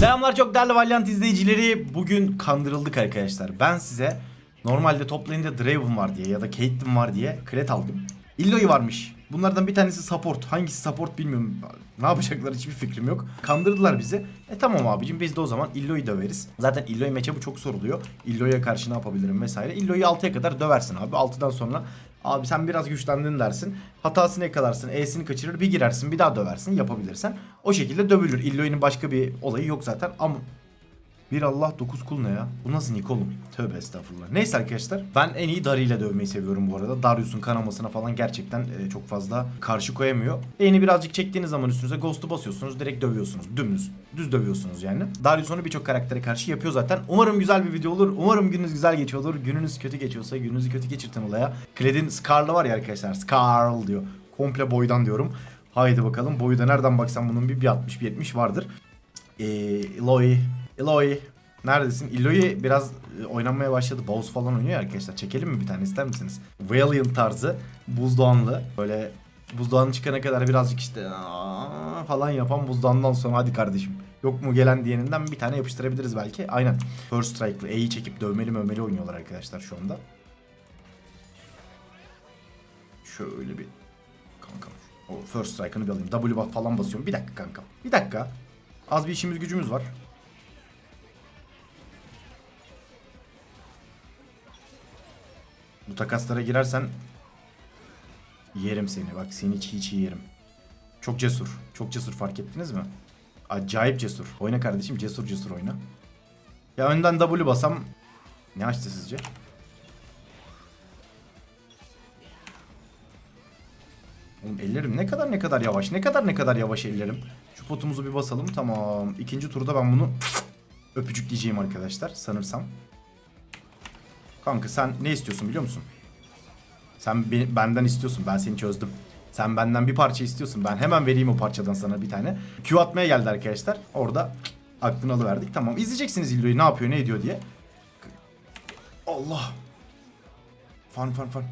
Selamlar çok değerli Valiant izleyicileri. Bugün kandırıldık arkadaşlar. Ben size normalde toplayınca Draven var diye ya da Caitlyn var diye kret aldım. Illoi varmış. Bunlardan bir tanesi support. Hangisi support bilmiyorum. Ne yapacaklar hiçbir fikrim yok. Kandırdılar bizi. E tamam abicim biz de o zaman Illoi'yi döveriz. Zaten Illoi matchup'ı çok soruluyor. Illoi'ye karşı ne yapabilirim vesaire. Illoi'yi 6'ya kadar döversin abi. 6'dan sonra abi sen biraz güçlendin dersin. Hatasını yakalarsın. E'sini kaçırır bir girersin bir daha döversin yapabilirsen. O şekilde dövülür. Illoi'nin başka bir olayı yok zaten ama bir Allah dokuz kul ne ya? Bu nasıl nick oğlum? Tövbe estağfurullah. Neyse arkadaşlar ben en iyi Dari ile dövmeyi seviyorum bu arada. Darius'un kanamasına falan gerçekten e, çok fazla karşı koyamıyor. Beyni birazcık çektiğiniz zaman üstünüze Ghost'u basıyorsunuz direkt dövüyorsunuz. Dümdüz. Düz dövüyorsunuz yani. Darius onu birçok karaktere karşı yapıyor zaten. Umarım güzel bir video olur. Umarım gününüz güzel geçiyordur. Gününüz kötü geçiyorsa gününüzü kötü geçirtin olaya. Kled'in Scar'lı var ya arkadaşlar. Scarl diyor. Komple boydan diyorum. Haydi bakalım. Boyu da nereden baksan bunun bir, bir 60 bir 70 vardır. Ee, Eloy, Eloy. Neredesin? Eloy biraz e, oynanmaya başladı. Bows falan oynuyor arkadaşlar. Çekelim mi bir tane ister misiniz? Valiant tarzı. Buzdoğanlı. Böyle buzdağının çıkana kadar birazcık işte falan yapan buzdağından sonra hadi kardeşim. Yok mu gelen diyeninden bir tane yapıştırabiliriz belki. Aynen. First Strike'lı E'yi çekip dövmeli mövmeli oynuyorlar arkadaşlar şu anda. Şöyle bir kankam. O first strike'ını bir alayım. W falan basıyorum. Bir dakika kankam. Bir dakika. Az bir işimiz gücümüz var. Bu takaslara girersen yerim seni. Bak seni çiğ çiğ yerim. Çok cesur. Çok cesur fark ettiniz mi? Acayip cesur. Oyna kardeşim cesur cesur oyna. Ya önden W basam ne açtı sizce? Oğlum ellerim ne kadar ne kadar yavaş. Ne kadar ne kadar yavaş ellerim. Şu potumuzu bir basalım. Tamam. İkinci turda ben bunu öpücük diyeceğim arkadaşlar. Sanırsam. Kanka sen ne istiyorsun biliyor musun? Sen be- benden istiyorsun. Ben seni çözdüm. Sen benden bir parça istiyorsun. Ben hemen vereyim o parçadan sana bir tane. Q atmaya geldi arkadaşlar. Orada aklını alıverdik. Tamam. İzleyeceksiniz İldo'yu ne yapıyor ne ediyor diye. Allah. Fan fan fan.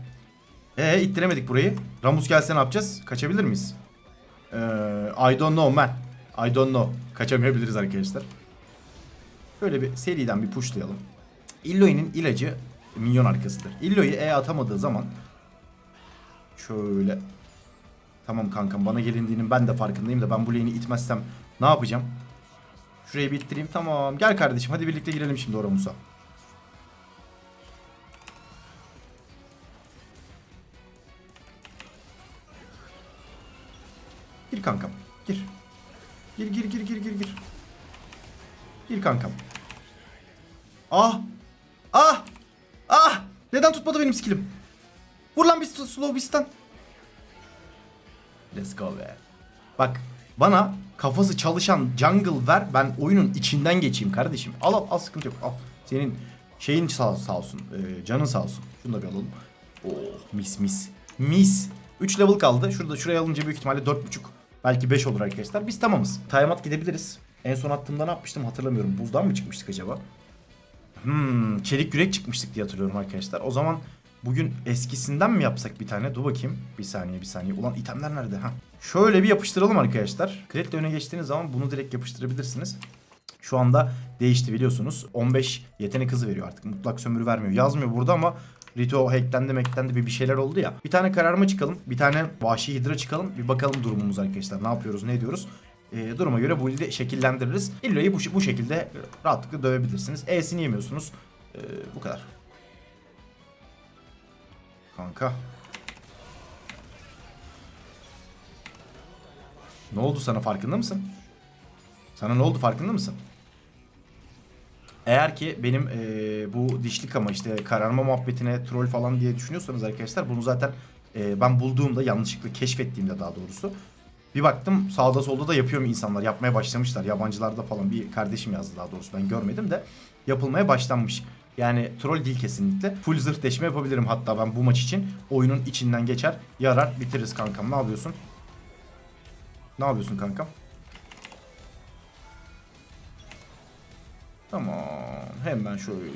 Ee ittiremedik burayı. Ramus gelse ne yapacağız? Kaçabilir miyiz? Ee, I don't know man. I don't know. Kaçamayabiliriz arkadaşlar. Böyle bir seriden bir pushlayalım. Illoy'nin ilacı minyon arkasıdır. Illoy'u E atamadığı zaman şöyle Tamam kankam bana gelindiğinin ben de farkındayım da ben bu lane'i itmezsem ne yapacağım? Şurayı bir ittireyim. Tamam. Gel kardeşim hadi birlikte girelim şimdi o Ramus'a. Gir kankam. Gir. Gir gir gir gir gir gir. Gir kankam. Ah! Ah! Ah! Neden tutmadı benim skillim? Vur lan bir slow bir stun. Let's go be. Bak bana kafası çalışan jungle ver ben oyunun içinden geçeyim kardeşim. Al al, al sıkıntı yok al. Senin şeyin sağ, sağ olsun. e, canın sağ olsun. Şunu da bir alalım. Oh mis mis. Mis. 3 level kaldı. Şurada şuraya alınca büyük ihtimalle 4.5 belki 5 olur arkadaşlar. Biz tamamız. Timeout gidebiliriz. En son attığımda ne yapmıştım hatırlamıyorum. Buzdan mı çıkmıştık acaba? Hmm, çelik yürek çıkmıştık diye hatırlıyorum arkadaşlar. O zaman bugün eskisinden mi yapsak bir tane? Dur bakayım. Bir saniye bir saniye. Ulan itemler nerede? Ha. Şöyle bir yapıştıralım arkadaşlar. Kreditle öne geçtiğiniz zaman bunu direkt yapıştırabilirsiniz. Şu anda değişti biliyorsunuz. 15 yetenek hızı veriyor artık. Mutlak sömürü vermiyor. Yazmıyor burada ama Rito hacklendi hacklendi bir bir şeyler oldu ya. Bir tane kararma çıkalım. Bir tane vahşi hidra çıkalım. Bir bakalım durumumuz arkadaşlar. Ne yapıyoruz ne ediyoruz. Ee, duruma göre bu ilde şekillendiririz. İllo'yu bu, bu şekilde rahatlıkla dövebilirsiniz. E'sini yemiyorsunuz. Ee, bu kadar. Kanka. Ne oldu sana farkında mısın? Sana ne oldu farkında mısın? Eğer ki benim eee, bu dişlik ama işte kararma muhabbetine troll falan diye düşünüyorsanız arkadaşlar bunu zaten eee, ben bulduğumda yanlışlıkla keşfettiğimde daha doğrusu bir baktım sağda solda da yapıyor mu insanlar yapmaya başlamışlar yabancılarda falan bir kardeşim yazdı daha doğrusu ben görmedim de yapılmaya başlanmış. Yani troll değil kesinlikle. Full zırh deşme yapabilirim hatta ben bu maç için. Oyunun içinden geçer, yarar, bitiririz kankam. Ne yapıyorsun? Ne yapıyorsun kankam? Tamam. Hemen şöyle bir.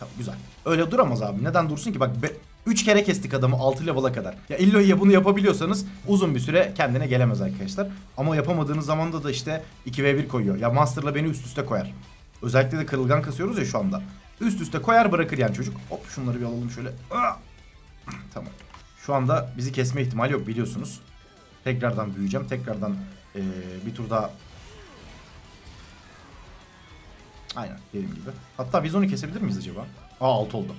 Tamam güzel. Öyle duramaz abi. Neden dursun ki? Bak be- 3 kere kestik adamı 6 level'a kadar. Ya Illoy'a bunu yapabiliyorsanız uzun bir süre kendine gelemez arkadaşlar. Ama yapamadığınız zamanda da işte 2v1 koyuyor. Ya Master'la beni üst üste koyar. Özellikle de kırılgan kasıyoruz ya şu anda. Üst üste koyar bırakır yani çocuk. Hop şunları bir alalım şöyle. Tamam. Şu anda bizi kesme ihtimali yok biliyorsunuz. Tekrardan büyüyeceğim. Tekrardan eee, bir tur daha Aynen dediğim gibi. Hatta biz onu kesebilir miyiz acaba? Aa 6 oldu.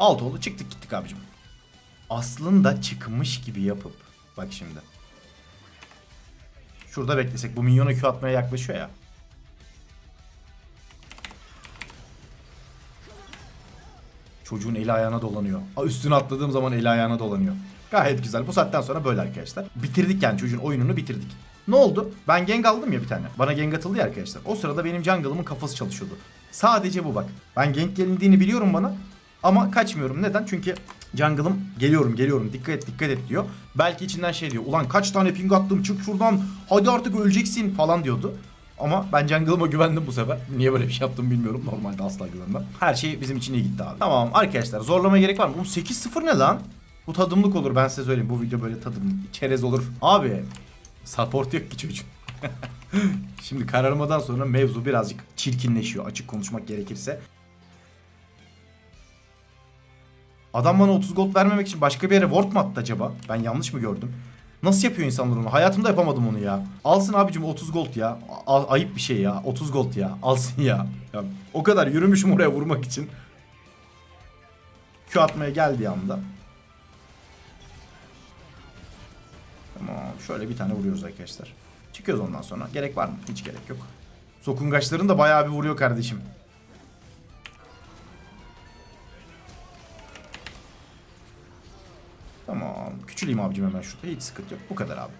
6 oldu çıktık gittik abicim. Aslında çıkmış gibi yapıp bak şimdi. Şurada beklesek bu minyona Q atmaya yaklaşıyor ya. Çocuğun eli ayağına dolanıyor. Aa, Üstüne atladığım zaman eli ayağına dolanıyor. Gayet güzel. Bu saatten sonra böyle arkadaşlar. Bitirdik yani çocuğun oyununu bitirdik. Ne oldu? Ben gank aldım ya bir tane. Bana gank atıldı ya arkadaşlar. O sırada benim jungle'ımın kafası çalışıyordu. Sadece bu bak. Ben gank gelindiğini biliyorum bana. Ama kaçmıyorum. Neden? Çünkü jungle'ım geliyorum geliyorum dikkat et dikkat et diyor. Belki içinden şey diyor. Ulan kaç tane ping attım çık şuradan. Hadi artık öleceksin falan diyordu. Ama ben jungle'ıma güvendim bu sefer. Niye böyle bir şey yaptım bilmiyorum. Normalde asla güvenmem. Her şey bizim için iyi gitti abi. Tamam arkadaşlar zorlamaya gerek var mı? Oğlum 8-0 ne lan? Bu tadımlık olur ben size söyleyeyim. Bu video böyle tadımlık. Çerez olur. Abi support yok ki çocuk. Şimdi kararmadan sonra mevzu birazcık çirkinleşiyor açık konuşmak gerekirse. Adam bana 30 gold vermemek için başka bir yere ward mu attı acaba? Ben yanlış mı gördüm? Nasıl yapıyor insanlar onu? Hayatımda yapamadım onu ya. Alsın abicim 30 gold ya. A- ayıp bir şey ya. 30 gold ya. Alsın ya. ya. O kadar yürümüşüm oraya vurmak için. Q atmaya geldiği anda. Tamam. Şöyle bir tane vuruyoruz arkadaşlar. Çıkıyoruz ondan sonra. Gerek var mı? Hiç gerek yok. Sokungaçların da bayağı bir vuruyor kardeşim. Küçüleyim abicim hemen şurada. Hiç sıkıntı yok. Bu kadar abi.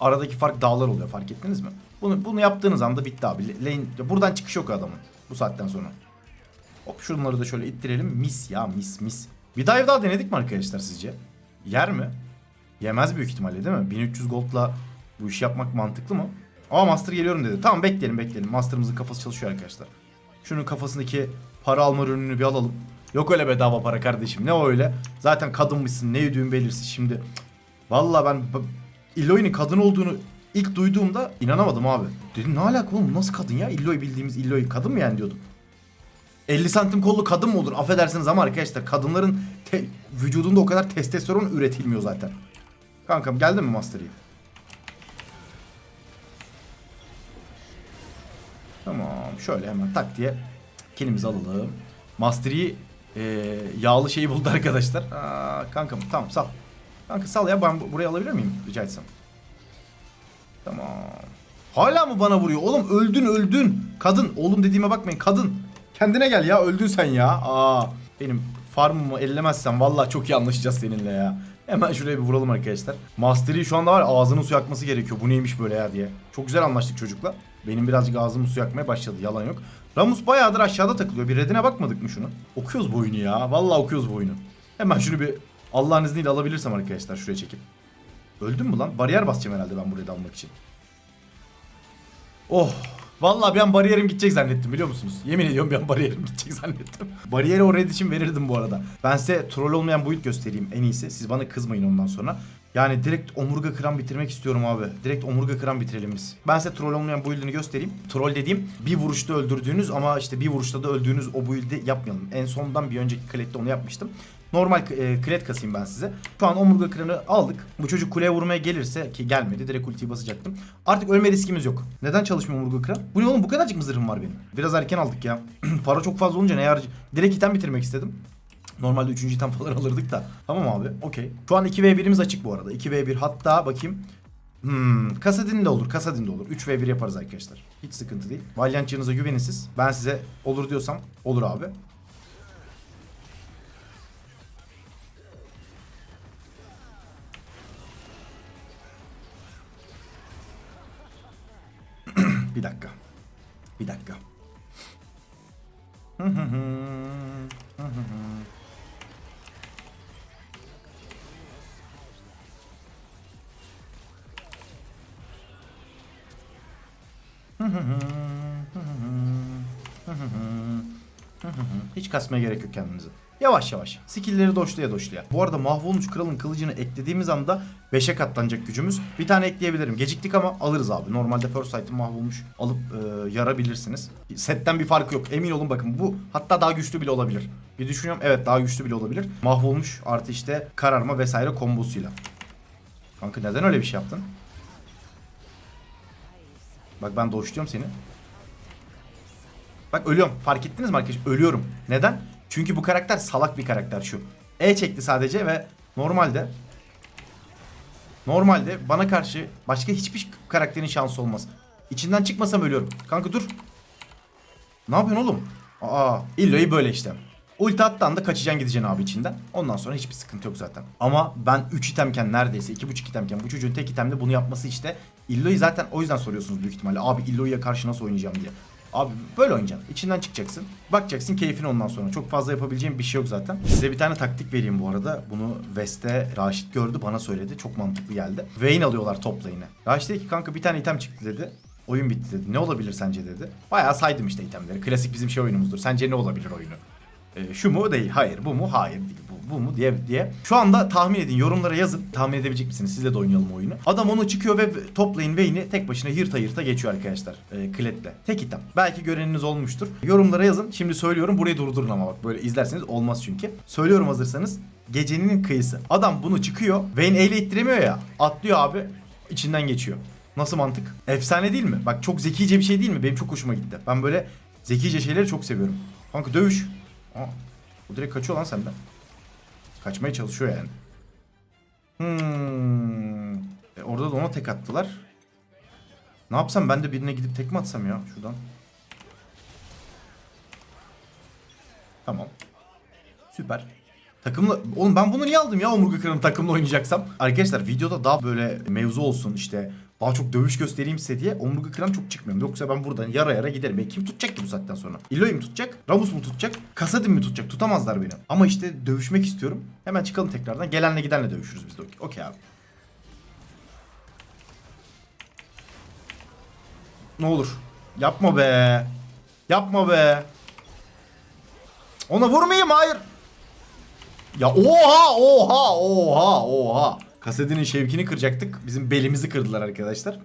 Aradaki fark dağlar oluyor. Fark ettiniz mi? Bunu bunu yaptığınız anda bitti abi. Lane, buradan çıkış yok adamın. Bu saatten sonra. Hop şunları da şöyle ittirelim. Mis ya mis mis. Bir dive daha denedik mi arkadaşlar sizce? Yer mi? Yemez büyük ihtimalle değil mi? 1300 gold'la bu işi yapmak mantıklı mı? Aa Master geliyorum dedi. Tamam bekleyelim bekleyelim. Master'ımızın kafası çalışıyor arkadaşlar. Şunun kafasındaki para alma ürününü bir alalım. Yok öyle bedava para kardeşim. Ne o öyle? Zaten kadınmışsın. Ne ödüğün belirsiz şimdi. Cık. Vallahi ben Illoy'un kadın olduğunu ilk duyduğumda inanamadım abi. Dedim ne alaka oğlum? Nasıl kadın ya? Illoy bildiğimiz Illoy kadın mı yani diyordum. 50 santim kollu kadın mı olur? Affedersiniz ama arkadaşlar kadınların vücudunda o kadar testosteron üretilmiyor zaten. Kankam geldin mi Master'ı? Tamam şöyle hemen tak diye kilimizi alalım. Mastery e, yağlı şeyi buldu arkadaşlar. Aa, kankam tamam sal. Kanka sal ya ben bu- burayı alabilir miyim rica etsem? Tamam. Hala mı bana vuruyor? Oğlum öldün öldün. Kadın. Oğlum dediğime bakmayın kadın. Kendine gel ya öldün sen ya. Aa, benim farmımı ellemezsen vallahi çok iyi anlaşacağız seninle ya. Hemen şuraya bir vuralım arkadaşlar. Mastery şu anda var ağzının su yakması gerekiyor. Bu neymiş böyle ya diye. Çok güzel anlaştık çocukla. Benim birazcık ağzımın su yakmaya başladı. Yalan yok. Ramus bayağıdır aşağıda takılıyor. Bir redine bakmadık mı şunu? Okuyoruz bu oyunu ya. Vallahi okuyoruz bu oyunu. Hemen şunu bir Allah'ın izniyle alabilirsem arkadaşlar şuraya çekip. Öldüm mü lan? Bariyer basacağım herhalde ben buraya dalmak için. Oh. Vallahi ben bariyerim gidecek zannettim biliyor musunuz? Yemin ediyorum ben bariyerim gidecek zannettim. Bariyeri o red için verirdim bu arada. Ben size troll olmayan build göstereyim en iyisi. Siz bana kızmayın ondan sonra. Yani direkt omurga kıran bitirmek istiyorum abi. Direkt omurga kıran bitirelim biz. Ben size troll olmayan build'ini göstereyim. Troll dediğim bir vuruşta öldürdüğünüz ama işte bir vuruşta da öldüğünüz o build'i yapmayalım. En sondan bir önceki klette onu yapmıştım. Normal e, klet kasayım ben size. Şu an omurga kıranı aldık. Bu çocuk kuleye vurmaya gelirse ki gelmedi. Direkt ultiyi basacaktım. Artık ölme riskimiz yok. Neden çalışmıyor omurga kıran? Bu ne oğlum bu kadarcık mı zırhım var benim? Biraz erken aldık ya. Para çok fazla olunca ne harcı? Direkt item bitirmek istedim. Normalde 3. item falan alırdık da. Tamam abi okey. Şu an 2v1'imiz açık bu arada. 2v1 hatta bakayım. Hmm, Kasadin de olur, Kasadin de olur. 3v1 yaparız arkadaşlar. Hiç sıkıntı değil. Valiantçınıza güvenin siz. Ben size olur diyorsam olur abi. Hiç kasmaya gerek yok kendinize. Yavaş yavaş. Skill'leri doşlaya doşlaya. Bu arada mahvolmuş kralın kılıcını eklediğimiz anda 5'e katlanacak gücümüz. Bir tane ekleyebilirim. Geciktik ama alırız abi. Normalde First Sight'ın mahvolmuş alıp e, yarabilirsiniz. Setten bir farkı yok. Emin olun bakın bu hatta daha güçlü bile olabilir. Bir düşünüyorum evet daha güçlü bile olabilir. Mahvolmuş artı işte kararma vesaire kombosuyla. Kanka neden öyle bir şey yaptın? Bak ben doşluyorum seni. Bak ölüyorum. Fark ettiniz mi arkadaşlar? Ölüyorum. Neden? Çünkü bu karakter salak bir karakter şu. E çekti sadece ve normalde normalde bana karşı başka hiçbir karakterin şansı olmaz. İçinden çıkmasam ölüyorum. Kanka dur. Ne yapıyorsun oğlum? Aa, illoyu böyle işte. Ulti attan da kaçacaksın gideceksin abi içinden. Ondan sonra hiçbir sıkıntı yok zaten. Ama ben 3 itemken neredeyse 2.5 itemken bu çocuğun tek itemde bunu yapması işte. Illo'yu zaten o yüzden soruyorsunuz büyük ihtimalle. Abi Illo'ya karşı nasıl oynayacağım diye. Abi böyle oynayacaksın. İçinden çıkacaksın. Bakacaksın keyfine ondan sonra. Çok fazla yapabileceğim bir şey yok zaten. Size bir tane taktik vereyim bu arada. Bunu West'te Raşit gördü bana söyledi. Çok mantıklı geldi. Vayne alıyorlar top lane'e. Raşit dedi ki kanka bir tane item çıktı dedi. Oyun bitti dedi. Ne olabilir sence dedi. Bayağı saydım işte itemleri. Klasik bizim şey oyunumuzdur. Sence ne olabilir oyunu? Ee, şu mu değil. Hayır. Bu mu? Hayır değil. Bu, mu diye diye. Şu anda tahmin edin. Yorumlara yazın. Tahmin edebilecek misiniz? Sizle de oynayalım oyunu. Adam onu çıkıyor ve top lane Vayne'i tek başına yırta yırta geçiyor arkadaşlar. E, Klet'le. Tek item. Belki göreniniz olmuştur. Yorumlara yazın. Şimdi söylüyorum. Burayı durdurun ama bak. Böyle izlerseniz olmaz çünkü. Söylüyorum hazırsanız. Gecenin kıyısı. Adam bunu çıkıyor. Vayne eyle ittiremiyor ya. Atlıyor abi. içinden geçiyor. Nasıl mantık? Efsane değil mi? Bak çok zekice bir şey değil mi? Benim çok hoşuma gitti. Ben böyle zekice şeyleri çok seviyorum. Kanka dövüş. Aa, bu direkt kaçıyor lan senden. Kaçmaya çalışıyor yani. Hmm. E, orada da ona tek attılar. Ne yapsam ben de birine gidip tek mi atsam ya şuradan. Tamam. Süper. Takımla... Oğlum ben bunu niye aldım ya omurga kıranı takımla oynayacaksam? Arkadaşlar videoda daha böyle mevzu olsun işte daha çok dövüş göstereyim size diye omurga kıran çok çıkmıyorum. Yoksa ben buradan yara yara giderim. E kim tutacak ki bu saatten sonra? Illoy mu tutacak? Ramus mu tutacak? Kasadin mi tutacak? Tutamazlar beni. Ama işte dövüşmek istiyorum. Hemen çıkalım tekrardan. Gelenle gidenle dövüşürüz biz de. Okey abi. Ne olur. Yapma be. Yapma be. Ona vurmayayım hayır. Ya oha oha oha oha. Kasedinin şevkini kıracaktık. Bizim belimizi kırdılar arkadaşlar.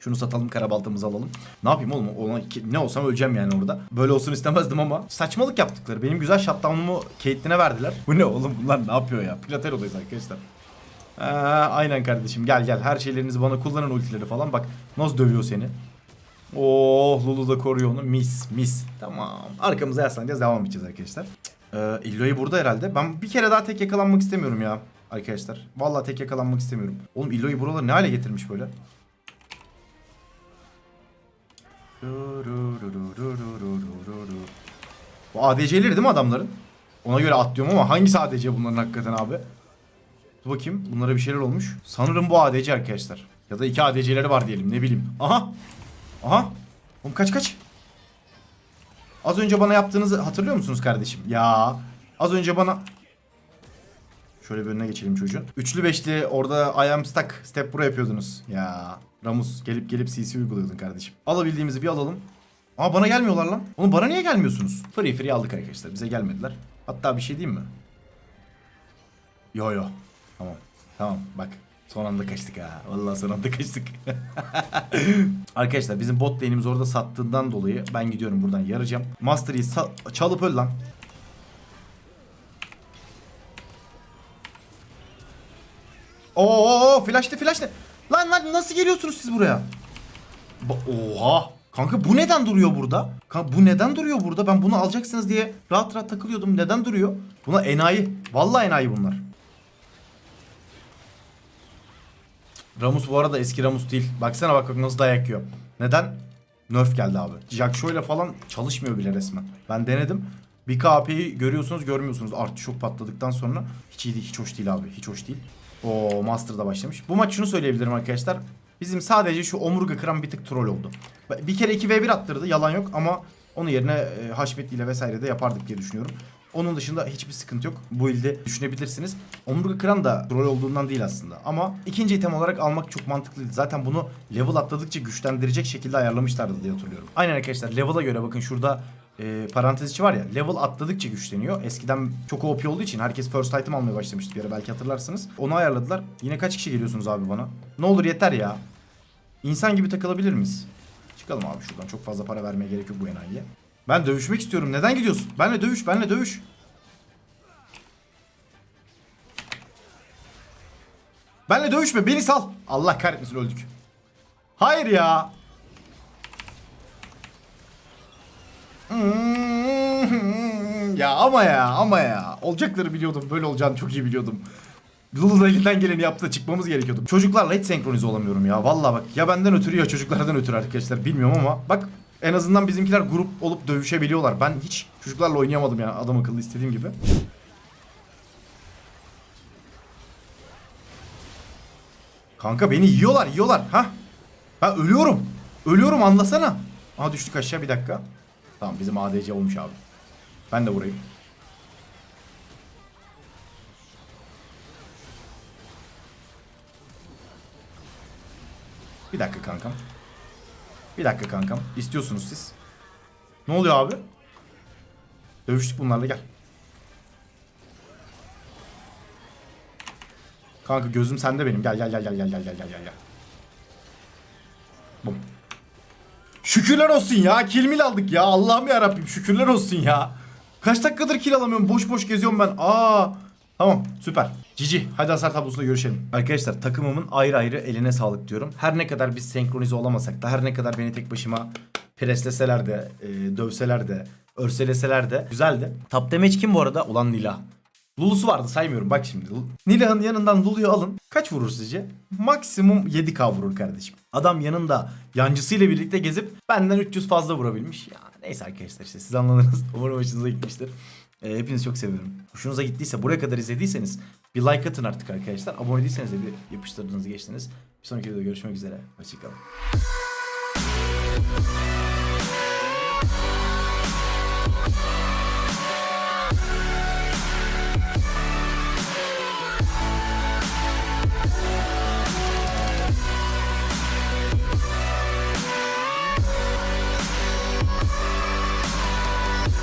Şunu satalım karabaltamızı alalım. Ne yapayım oğlum? Ona, ne olsam öleceğim yani orada. Böyle olsun istemezdim ama. Saçmalık yaptıkları. Benim güzel shutdown'umu Caitlyn'e verdiler. Bu ne oğlum? Bunlar ne yapıyor ya? Platero'dayız arkadaşlar. Ee, aynen kardeşim gel gel. Her şeylerinizi bana kullanın ultileri falan. Bak nasıl dövüyor seni. Oh Lulu da koruyor onu. Mis mis. Tamam. Arkamıza yaslanacağız. Devam edeceğiz arkadaşlar. Ee, Illoy burada herhalde. Ben bir kere daha tek yakalanmak istemiyorum ya. Arkadaşlar. Vallahi tek yakalanmak istemiyorum. Oğlum Illoy'u buraları ne hale getirmiş böyle? Bu ADC'leri değil mi adamların? Ona göre atlıyorum ama hangisi ADC bunların hakikaten abi? Dur bakayım. Bunlara bir şeyler olmuş. Sanırım bu ADC arkadaşlar. Ya da iki ADC'leri var diyelim ne bileyim. Aha. Aha. Oğlum kaç kaç. Az önce bana yaptığınızı hatırlıyor musunuz kardeşim? Ya. Az önce bana... Şöyle bir önüne geçelim çocuğun. Üçlü beşli orada I am stuck. Step bura yapıyordunuz. Ya. Ramus gelip gelip CC uyguluyordun kardeşim. Alabildiğimizi bir alalım. Ama bana gelmiyorlar lan. Oğlum bana niye gelmiyorsunuz? Free free aldık arkadaşlar. Bize gelmediler. Hatta bir şey diyeyim mi? Yo yo. Tamam. Tamam bak. Son anda kaçtık ha. Vallahi son anda kaçtık. Arkadaşlar bizim bot lane'imiz orada sattığından dolayı ben gidiyorum buradan yarayacağım. Master Yi sa- çalıp öl lan. Oo flash'te flash'te. Lan lan nasıl geliyorsunuz siz buraya? Ba- Oha. Kanka bu neden duruyor burada? Kanka bu neden duruyor burada? Ben bunu alacaksınız diye rahat rahat takılıyordum. Neden duruyor? Buna enayi. Vallahi enayi bunlar. Ramus bu arada eski Ramus değil. Baksana bak nasıl dayak yiyor. Neden? Nerf geldi abi. Jack ile falan çalışmıyor bile resmen. Ben denedim. Bir KP'yi görüyorsunuz görmüyorsunuz. Artı çok patladıktan sonra hiç iyi değil, hiç hoş değil abi. Hiç hoş değil. O Master'da başlamış. Bu maç şunu söyleyebilirim arkadaşlar. Bizim sadece şu omurga kıran bir tık troll oldu. Bir kere 2v1 attırdı yalan yok ama onun yerine e, Haşmet ile vesaire de yapardık diye düşünüyorum. Onun dışında hiçbir sıkıntı yok. Bu ilde düşünebilirsiniz. Omurga kıran da rol olduğundan değil aslında. Ama ikinci item olarak almak çok mantıklıydı. Zaten bunu level atladıkça güçlendirecek şekilde ayarlamışlardı diye hatırlıyorum. Aynen arkadaşlar level'a göre bakın şurada e, parantez içi var ya level atladıkça güçleniyor. Eskiden çok OP olduğu için herkes first item almaya başlamıştı bir ara belki hatırlarsınız. Onu ayarladılar. Yine kaç kişi geliyorsunuz abi bana? Ne olur yeter ya. İnsan gibi takılabilir miyiz? Çıkalım abi şuradan. Çok fazla para vermeye gerek yok bu enayiye. Ben dövüşmek istiyorum. Neden gidiyorsun? Benle dövüş, benle dövüş. Benle dövüşme, beni sal. Allah kahretmesin öldük. Hayır ya. Ya ama ya ama ya. Olacakları biliyordum. Böyle olacağını çok iyi biliyordum. Lulu da elinden geleni yaptı da çıkmamız gerekiyordu. Çocuklarla hiç senkronize olamıyorum ya. Vallahi bak ya benden ötürü ya çocuklardan ötürü arkadaşlar bilmiyorum ama bak en azından bizimkiler grup olup dövüşebiliyorlar. Ben hiç çocuklarla oynayamadım yani adam akıllı istediğim gibi. Kanka beni yiyorlar yiyorlar ha. Ha ölüyorum. Ölüyorum anlasana. Aha düştük aşağı bir dakika. Tamam bizim ADC olmuş abi. Ben de vurayım. Bir dakika kankam. Bir dakika kankam. İstiyorsunuz siz. Ne oluyor abi? Dövüştük bunlarla gel. Kanka gözüm sende benim. Gel gel gel gel gel gel gel gel gel. Bum. Şükürler olsun ya. Kill aldık ya. Allah'ım ya Rabbim şükürler olsun ya. Kaç dakikadır kill alamıyorum. Boş boş geziyorum ben. Aa. Tamam süper. Cici hadi hasar tablosunda görüşelim. Arkadaşlar takımımın ayrı ayrı eline sağlık diyorum. Her ne kadar biz senkronize olamasak da her ne kadar beni tek başıma presleseler de e, dövseler de örseleseler de güzeldi. Top damage kim bu arada? Ulan Nila. Lulu'su vardı saymıyorum bak şimdi. Nilah'ın yanından Lulu'yu alın. Kaç vurur sizce? Maksimum 7k vurur kardeşim. Adam yanında yancısıyla birlikte gezip benden 300 fazla vurabilmiş. Ya neyse arkadaşlar işte siz anladınız. Umarım hoşunuza gitmiştir. Ee, hepinizi çok seviyorum. Hoşunuza gittiyse buraya kadar izlediyseniz bir like atın artık arkadaşlar. Abone değilseniz de bir yapıştırdınız geçtiniz. Bir sonraki videoda görüşmek üzere. Hoşçakalın.